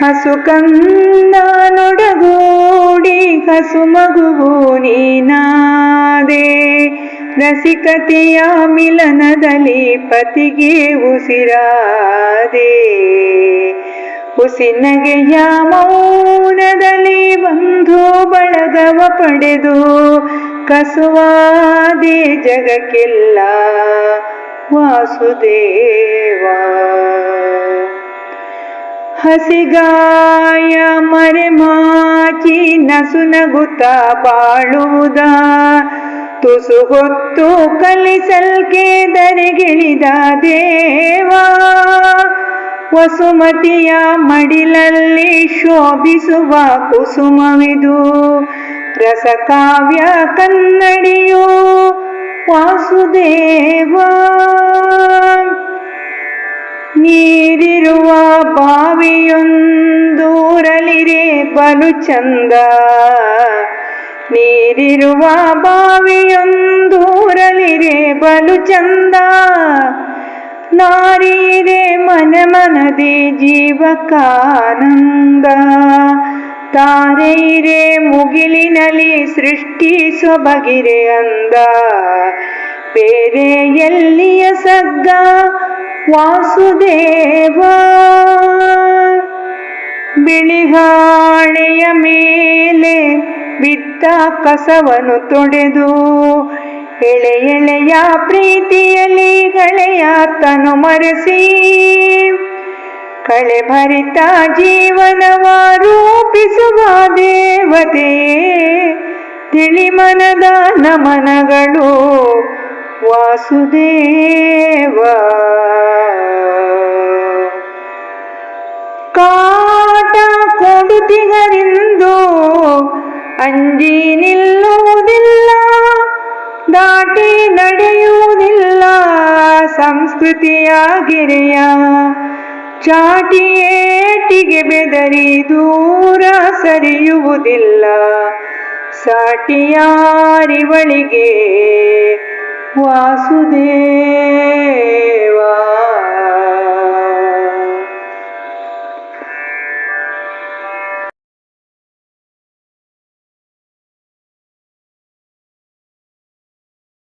ಹಸು ಕಂದ ನೊಡಗೂಡಿ, ಹಸು ಮಗುವು ನೀನಾದೆ. ರಸಿಕತೆಯ ಮಿಲನದಲ್ಲಿ ಪತಿಗೆ ಉಸಿರಾದೆ. ಉಸಿನಗೆಯ ಮೌನದಲ್ಲಿ ಬಂಧು ಬಳಗವ ಪಡೆದು ಕಸುವಾದೆ ಜಗಕ್ಕೆಲ್ಲ ವಾಸುದೇವ. ಹಸಿಗಾಯ ಮರೆಮಾಚಿ ನಸು ನಗುತ್ತ ಬಾಳುವುದ. ತುಸು ಹೊತ್ತು ಕಲಿಸಲ್ಕೆ ದರೆಗಿಳಿದ ದೇವಾ. ವಸುಮತಿಯ ಮಡಿಲಲ್ಲಿ ಶೋಭಿಸುವ ಕುಸುಮವಿದು. ರಸಕಾವ್ಯ ಕನ್ನಡಿಯು ವಾಸುದೇವ. ನೀರಿರುವ ಬಾವಿಯೊಂದೂರಲಿರೆ ಬಲು ಚಂದ. ನೀರಿರುವ ಬಾವಿಯೊಂದೂರಲಿರೆ ಬಲು ಚಂದ. ನಾರೀರೆ ಮನ ಮನದಿ ಜೀವಕಾನಂದ. ತಾರೆಯಿರೆ ಮುಗಿಲಿನಲ್ಲಿ ಸೃಷ್ಟಿ ಸೊಬಗಿರೆ ಅಂದ. ಬೇರೆ ಎಲ್ಲಿಯ ಸಗ್ಗ ವಾಸುದೇವ? ಬಿಳಿಹಾಳೆಯ ಮೇಲೆ ಬಿದ್ದ ಕಸವನ್ನು ತೊಡೆದು ಎಳೆ ಎಳೆಯ ಪ್ರೀತಿಯಲ್ಲಿ ಗೆಳೆಯ ತನು ಮರೆಸಿ ಕಳೆ ಭರಿತ ಜೀವನವ ರೂಪಿಸುವ ದೇವತೆಯೇ ತಿಳಿಮನದ ನಮನಗಳು ವಾಸುದೇವ. ಕೊಡುತಿಗರಿಂದು ಅಂಜಿ ನಿಲ್ಲುವುದಿಲ್ಲ ದಾಟಿ ನಡೆಯುವುದಿಲ್ಲ ಸಂಸ್ಕೃತಿಯ ಗಿರೆಯ ಚಾಟಿಯೇಟಿಗೆ ಬೆದರಿ ದೂರ ಸರಿಯುವುದಿಲ್ಲ ಸಾಟಿಯಾರಿವಳಿಗೆ ವಾಸುದೇವ.